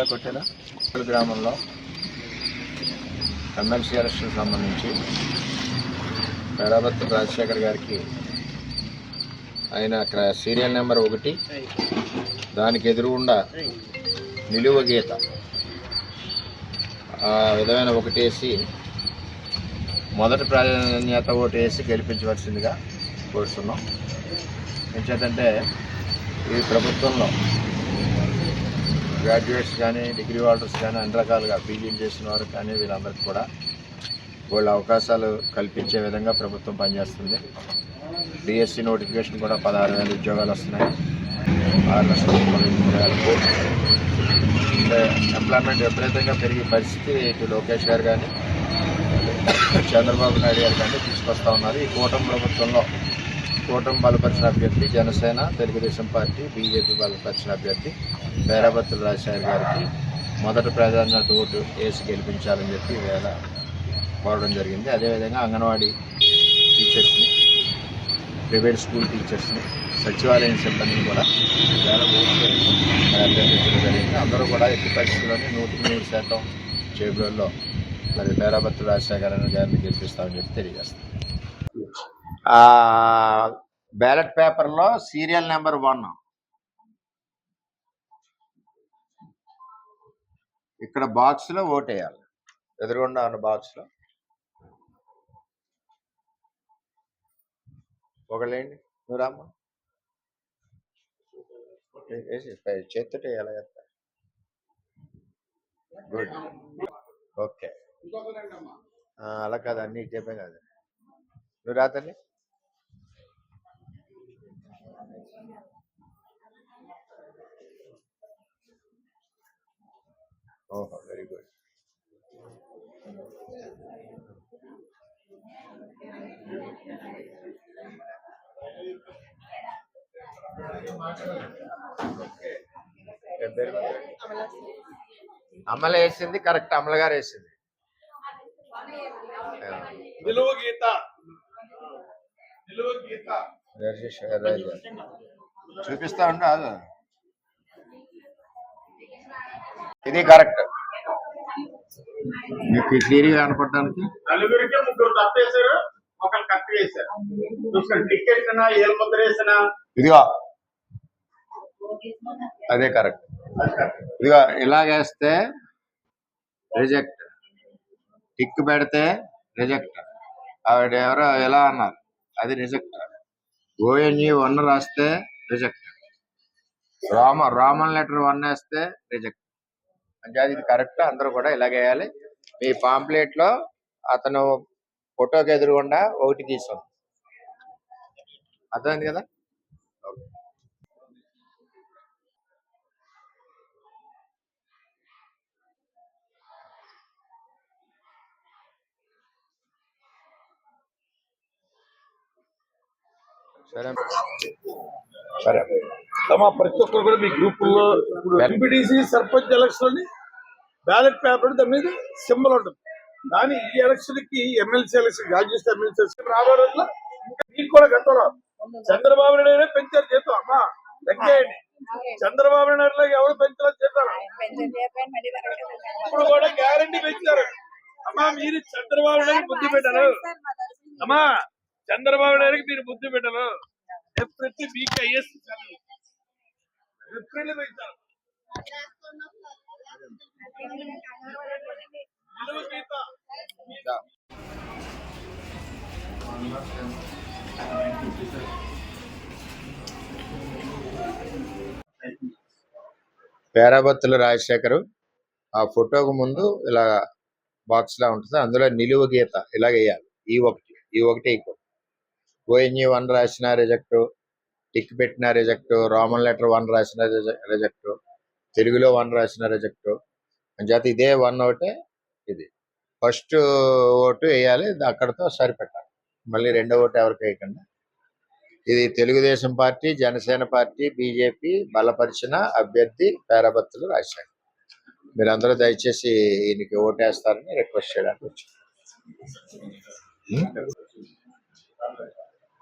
ఇలా కొట్టేలా గ్రామంలో MLC election సంబంధించి పేరాబత్తి రాజశేఖర్ గారికి ఆయన అక్కడ సీరియల్ నెంబర్ ఒకటి. దానికి ఎదురుగుండా నిలువ గీత. ఆ విధమైన ఒకటేసి మొదటి ప్రాధాన్యత ఓటు వేసి గెలిపించవలసిందిగా కోరుతున్నాం ఎంచేతంటే ఈ ప్రభుత్వంలో గ్రాడ్యుయేట్స్ కానీ డిగ్రీ హోల్డర్స్ కానీ అన్ని రకాలుగా పీజీలు చేసిన వారు కానీ వీళ్ళందరికీ కూడా వాళ్ళ అవకాశాలు కల్పించే విధంగా ప్రభుత్వం పనిచేస్తుంది. డిఎస్సి నోటిఫికేషన్ కూడా పదహారు వేల ఉద్యోగాలు వస్తున్నాయి. ఆరు లక్షల మూడు వేల కోట్లు ఎంప్లాయ్మెంట్ విపరీతంగా పెరిగే పరిస్థితి ఇటు లోకేష్ గారు కానీ చంద్రబాబు నాయుడు గారు కానీ తీసుకొస్తా ఉన్నారు. ఈ కూటమి ప్రభుత్వంలో కూటమి బలపరిచిన అభ్యర్థి జనసేన తెలుగుదేశం పార్టీ బీజేపీ బలపరిచిన అభ్యర్థి బేరాబత్తుల రాజశేఖర్ గారికి మొదటి ప్రాధాన్యత ఓటు వేసి గెలిపించాలని చెప్పి వేళ కోరడం జరిగింది. అదేవిధంగా అంగన్వాడీ టీచర్స్ని ప్రైవేట్ స్కూల్ టీచర్స్ని సచివాలయం సిబ్బందిని కూడా వేల ఓట్లు అభ్యర్థించడం జరిగింది. అందరూ కూడా ఎట్టి పరిస్థితుల్లోనే నూటికి నూరు శాతం చేబ్రోల్లో మరి బేరాబత్తుల రాజశేఖర్ గారిని గెలిపిస్తామని చెప్పి తెలియజేస్తాం బ్యాలెట్ పేపర్లో సీరియల్ నెంబర్ వన్. ఇక్కడ బాక్స్లో ఓటేయాలి. ఎదురుగుండా ఉన్న బాక్స్లో. ఒకళ్ళేంటి? నువ్వు రామ్మా. వేసి ఎలా చేస్తా? గుడ్. ఓకే. అలా కాదు అన్నీ చెప్పే కాదు. నువ్వు రాతండి ఓహో వెరీ గుడ్ అమలు వేసింది కరెక్ట్. అమలు గారు వేసింది నిలువు గీత. నిలువు గీత. చూపిస్తా ఉండు అది ఇది కరెక్ట్ మీకు క్లియర్గా కనపడడానికి? నలుగురికి ముగ్గురు తప్పేశారు ఒకరు కట్ వేశారు. చూసుకోండి టికెట్ ఏలు ముద్ర వేసినా. ఇదిగో. అదే కరెక్ట్ ఇదిగో ఇలాగేస్తే రిజెక్ట్ టిక్ పెడితే రిజెక్ట్ ఆవిడ ఎవరో ఎలా అన్నారు? అది reject O N E one రాస్తే రిజెక్ట్ రామ రామన్ లెటర్ వన్ వేస్తే రిజెక్ట్ అంటే ఇది కరెక్ట్ అందరూ కూడా ఇలాగ వేయాలి. మీ పాంప్లెట్లో అతను ఫోటోకి ఎదురుగుండా ఒకటి తీసుకుంది అర్థమైంది కదా? సరే. సరే. తమ ప్రతి ఒక్కరు కూడా మీ గ్రూపుల్లో ఇప్పుడు ఎంపీటీసీ సర్పంచ్ ఎలక్షన్ అని బ్యాలెట్ పేపర్ దాని మీద సింబల్ ఉంటుంది. కానీ ఈ ఎలక్షన్కి MLC election graduate MLC election రాబోయే మీకు కూడా గతంలో చంద్రబాబు నాయుడు పెంచారు చేద్దాం అమ్మా లెక్కేయండి. చంద్రబాబు నాయుడులో ఎవరు పెంచారో చేద్దాం ఇప్పుడు కూడా గ్యారంటీ పెంచారు. అమ్మా మీరు చంద్రబాబు నాయుడు బుద్ధి పెట్టారు. అమ్మా చంద్రబాబు నాయుడుకి మీరు బుద్ధి పెట్టరు ఎప్పుడైతే మీకు ఐఎస్ ఏప్రిల్ పెంచారు పేరాబత్తుల రాజశేఖరు ఆ ఫోటోకు ముందు ఇలా బాక్స్ లా ఉంటుంది. అందులో నిలువ గీత ఇలాగ వేయాలి. ఈ ఒకటి ఈ ఒకటి వేయకూడదు ఓఎన్ఈ వన్ రాసిన రిజెక్ట్ టిక్ పెట్టిన రిజెక్ట్ రోమన్ లెటర్ వన్ రాసిన రిజెక్ట్ తెలుగులో వన్ రాసిన రిజెక్ట్ అంచేత ఇదే వన్ ఒకటే ఇది. ఫస్ట్ ఓటు వేయాలి ఇది అక్కడతో సరిపెట్టాలి. మళ్ళీ రెండో ఓటు ఎవరికి వేయకుండా. ఇది Telugu Desam party Janasena party BJP బలపరిచిన అభ్యర్థి పేరాభత్తులు రాశారు. మీరందరూ దయచేసి ఈయనకి ఓటేస్తారని రిక్వెస్ట్ చేయడానికి వచ్చాను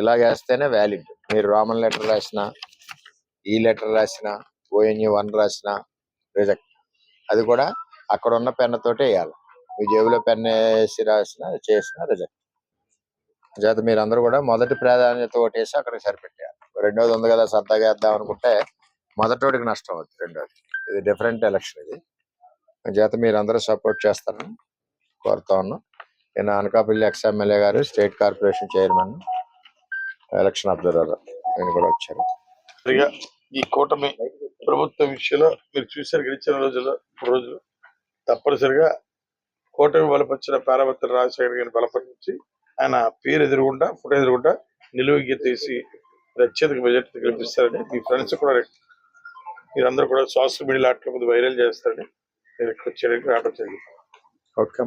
ఇలా వేస్తేనే వ్యాలిడ్ మీరు రోమన్ లెటర్ రాసిన ఈ లెటర్ రాసిన ఓఎన్యూ వన్ రాసిన రిజెక్ట్ అది కూడా అక్కడ ఉన్న పెన్ తోటే వేయాలి. మీ జేబులో పెన్ వేసి రాసిన చేసిన రిజెక్ట్ చేత మీరు అందరూ కూడా మొదటి ప్రాధాన్యత ఓటేసి అక్కడికి సరిపెట్టేయాలి. రెండోది ఉంది కదా సరదాగా వేద్దాం అనుకుంటే మొదటోడికి నష్టం అవుతుంది రెండోది. ఇది డిఫరెంట్ ఎలక్షన్ ఇది. చేత మీరు అందరూ సపోర్ట్ చేస్తారని కోరుతా ఉన్నాం. నేను అనకాపల్లి ఎక్స్ ఎమ్మెల్యే గారు state corporation chairman election observer ఆయన కూడా వచ్చారు. సరిగా ఈ కూటమి ప్రభుత్వ విషయంలో మీరు చూశారు గడిచిన రోజుల్లో రోజులు తప్పనిసరిగా కూటమి బలపరిచిన పారవత్తుల రాజశేఖర్ గారిని బలపరించి ఆయన పేరు ఎదురుగుండా ఫోటో ఎదురుగుండా నిలువు గీత తీసి అత్యధిక మెజార్టీ గెలిపిస్తారని మీ ఫ్రెండ్స్ కూడా మీరందరూ కూడా సోషల్ మీడియా అట్లా కొద్దిగా వైరల్ చేస్తారని నేను ఇక్కడ వచ్చేయడానికి రావడం జరిగింది. ఓకే